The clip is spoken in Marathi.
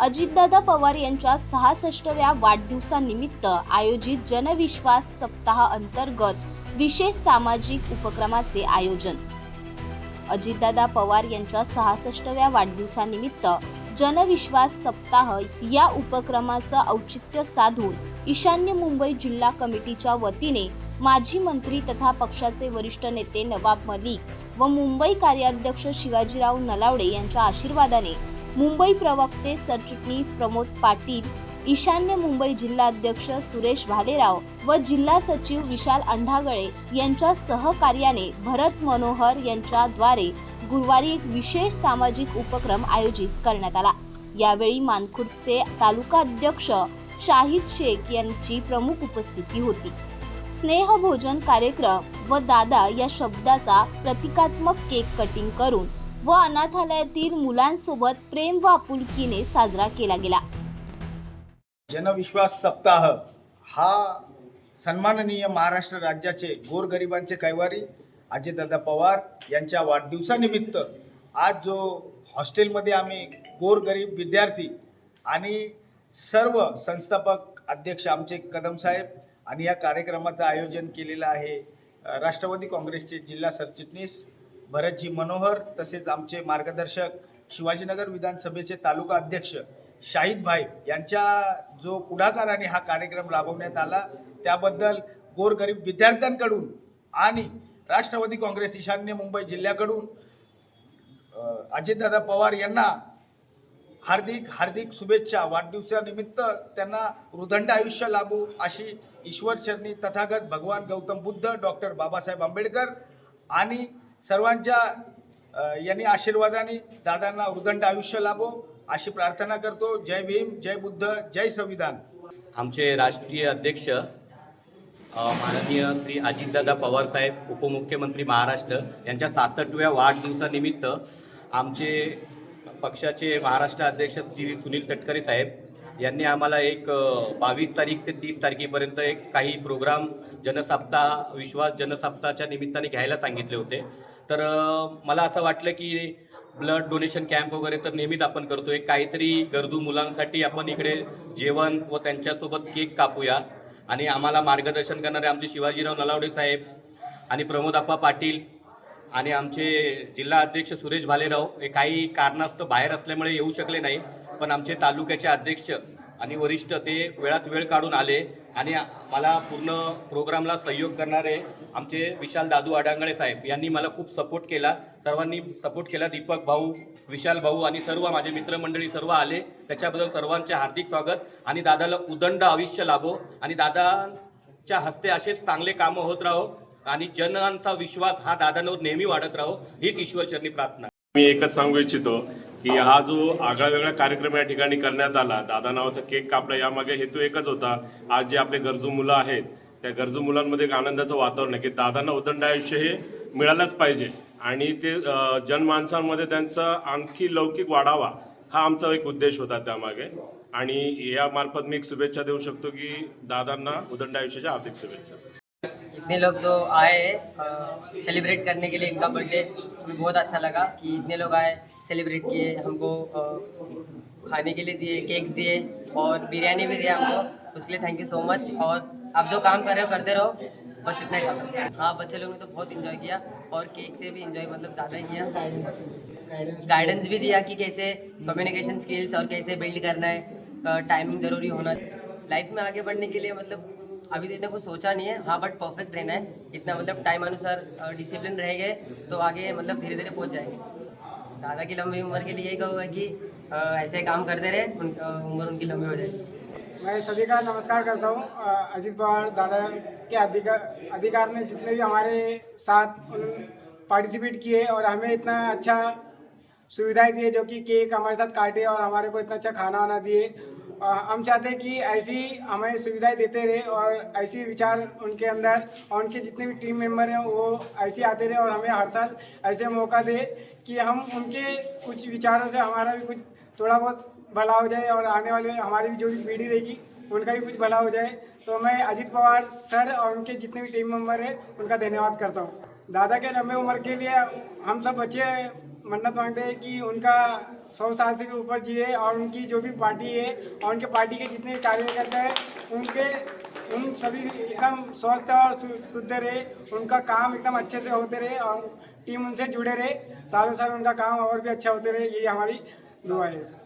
अजितदादा पवार यांच्या सहासष्टव्या वाढदिवसानिमित्त आयोजित जनविश्वास सप्ताह अंतर्गत विशेष सामाजिक उपक्रमाचे आयोजन. अजितदादा पवार यांच्या सहासष्टव्या वाढदिवसानिमित्त जनविश्वास सप्ताह या उपक्रमाचं औचित्य साधून ईशान्य मुंबई जिल्हा कमिटीच्या वतीने माजी मंत्री तथा पक्षाचे वरिष्ठ नेते नवाब मलिक व मुंबई कार्याध्यक्ष शिवाजीराव नलावडे यांच्या आशीर्वादाने मुंबई प्रवक्ते सरचिटणीस प्रमोद पाटील ईशान्य मुंबई जिल्हाध्यक्ष सुरेश भालेराव व जिल्हा सचिव विशाल अंढागळे यांच्या सहकार्याने भरत मनोहर यांच्याद्वारे गुरुवारी एक विशेष सामाजिक उपक्रम आयोजित करण्यात आला. यावेळी मानखुर्दचे तालुका अध्यक्ष शाहिद शेख यांची प्रमुख उपस्थिती होती. स्नेहभोजन कार्यक्रम व दादा या शब्दाचा प्रतिकात्मक केक कटिंग करून व अनाथालयातील मुलांसोबत प्रेम व आपुलकीने साजरा केला गेला. जनविश्वास सप्ताह हा सन्माननीय महाराष्ट्र राज्याचे गोरगरिबांचे कैवारी अजितदादा पवार यांच्या वाढदिवसानिमित्त आज जो हॉस्टेलमध्ये आम्ही गोरगरीब विद्यार्थी आणि सर्व संस्थापक अध्यक्ष आमचे कदम साहेब आणि या कार्यक्रमाचं आयोजन केलेलं आहे राष्ट्रवादी काँग्रेसचे जिल्हा सरचिटणीस भरतजी मनोहर तसेच आमचे मार्गदर्शक शिवाजीनगर विधानसभेचे तालुका अध्यक्ष शाहिद भाई यांच्या जो पुढाकाराने हा कार्यक्रम राबवण्यात आला त्याबद्दल गोरगरीब विद्यार्थ्यांकडून आणि राष्ट्रवादी काँग्रेस ईशान्य मुंबई जिल्ह्याकडून अजितदादा पवार यांना हार्दिक हार्दिक शुभेच्छा. वाढदिवसानिमित्त त्यांना हृदंड आयुष्य लाभो अशी ईश्वरचरणी तथागत भगवान गौतम बुद्ध डॉक्टर बाबासाहेब आंबेडकर आणि सर्वांच्या यांनी आशीर्वादाने दादांना उदंड आयुष्य लाभो अशी प्रार्थना करतो. जय भीम जय बुद्ध जय संविधान. आमचे राष्ट्रीय अध्यक्ष माननीय श्री अजितदादा पवारसाहेब उपमुख्यमंत्री महाराष्ट्र यांच्या सासष्टव्या वाढदिवसानिमित्त आमचे पक्षाचे महाराष्ट्र अध्यक्ष श्री सुनील तटकरे साहेब यांनी आम्हाला एक बावीस तारीख ते तीस तारखेपर्यंत एक काही प्रोग्राम जनसप्ताह विश्वास जनसप्ताहाच्या निमित्ताने घ्यायला सांगितले होते. तर मला असं वाटलं की ब्लड डोनेशन कॅम्प वगैरे तर नेहमीच आपण करतोय. काहीतरी गरजू मुलांसाठी आपण इकडे जेवण व त्यांच्यासोबत केक कापूया. आणि आम्हाला मार्गदर्शन करणारे आमचे शिवाजीराव नलावडे साहेब आणि प्रमोदाप्पा पाटील आणि आमचे जिल्हा अध्यक्ष सुरेश भालेराव. हे काही कारणास्तव बाहेर असल्यामुळे येऊ शकले नाही. पण आमचे तालुक्याचे अध्यक्ष आणि वरिष्ठ ते वेळात वेळ काढून आले आणि मला पूर्ण प्रोग्रामला सहयोग करणारे आमचे विशाल दादू अडांगळे साहेब यांनी मला खूप सपोर्ट केला. सर्वांनी सपोर्ट केला. दीपक भाऊ विशाल भाऊ आणि सर्व माझे मित्रमंडळी सर्व आले. त्याच्याबद्दल सर्वांचे हार्दिक स्वागत. आणि दादाला उदंड आयुष्य लाभो. आणि दादाच्या हस्ते असे चांगले कामं होत राहो. आणि जनांचा विश्वास हा दादांवर नेहमी वाढत राहो. हीच ईश्वरचरणी प्रार्थना. मी एकच सांगू इच्छितो. की हा जो आगळा वेगळा कार्यक्रम या ठिकाणी करण्यात आला दादा नावाचा केक कापला यामागे हेतू एकच होता आज जे आपले गरजू मुलं आहेत त्या गरजू मुलांमध्ये एक आनंदाचं वातावरण आहे की दादांना उदंड आयुष्य हे मिळालंच पाहिजे. आणि ते जनमाणसांमध्ये जनमानसांमध्ये त्यांचा आणखी लौकिक वाढावा हा आमचा एक उद्देश होता त्यामागे. आणि यामार्फत मी एक शुभेच्छा देऊ शकतो की दादांना उदंड आयुष्याच्या हार्दिक शुभेच्छा. इतने लोग तो आए सेलिब्रेट करने के लिए इनका बर्थडे बहुत अच्छा लगा कि इतने लोग आए सेलिब्रेट किए, हमको खाने के लिए दिए केक्स दिए और बिरयानी भी दिया हमको। उसके लिए थैंक यू सो मच और आप जो काम कर रहे हो, करते रहो, बस इतना ही हाँ बच्चे लोग ने तो बहुत इन्जॉय किया और केक से भी इन्जॉय मतलब ज़्यादा ही किया। गाइडेंस भी दिया कि कैसे कम्युनिकेशन स्किल्स और कैसे बिल्ड करना है टाइमिंग ज़रूरी होना। लाइफ में आगे बढ़ने के लिए मतलब अभी तो इतना कुछ सोचा नहीं है। हाँ बट परफेक्ट रहना है। इतना मतलब टाइम अनुसार डिसिप्लिन रह गए तो आगे मतलब धीरे धीरे पहुँच जाएँगे। दादा की लंबी उम्र के लिए यही कहूँगा कि ऐसे काम करते रहे उन, उम्र उनकी लंबी हो जाएगी। मैं सभी का नमस्कार करता हूँ। अजीत पवार दादा के अधिकार अधिकार ने जितने भी हमारे साथ पार्टिसिपेट किए और हमें इतना अच्छा सुविधाएँ दिए जो कि केक हमारे साथ काटे और हमारे को इतना अच्छा खाना वाना दिए हम चाहते हैं कि ऐसी हमें सुविधाएँ देते रहे और ऐसी विचार उनके अंदर और उनके जितने भी टीम मेंबर हैं, वो ऐसे आते रहे और हमें हर साल ऐसे मौका दे कि हम उनके कुछ विचारों से हमारा भी कुछ थोड़ा बहुत भला हो जाए और आने वाले हमारी भी जो भी पीढ़ी रहेगी, उनका भी कुछ भला हो जाए। तो मैं अजीत पवार सर और उनके जितने भी टीम मेंबर हैं, उनका धन्यवाद करता हूँ। दादा के लंबे उम्र के लिए हम सब बच्चे मन्नत मांगते हैं कि उनका सौ साल से भी ऊपर जिए और उनकी जो भी पार्टी है और उनके पार्टी के जितने कार्यकर्ता हैं, उनके, उन सभी एकदम स्वस्थ और शुद्ध रहे, उनका काम एकदम अच्छे से होते रहे और टीम उनसे जुड़े रहे। सालों साल उनका काम और भी अच्छा होते रहे, यही हमारी दुआ है।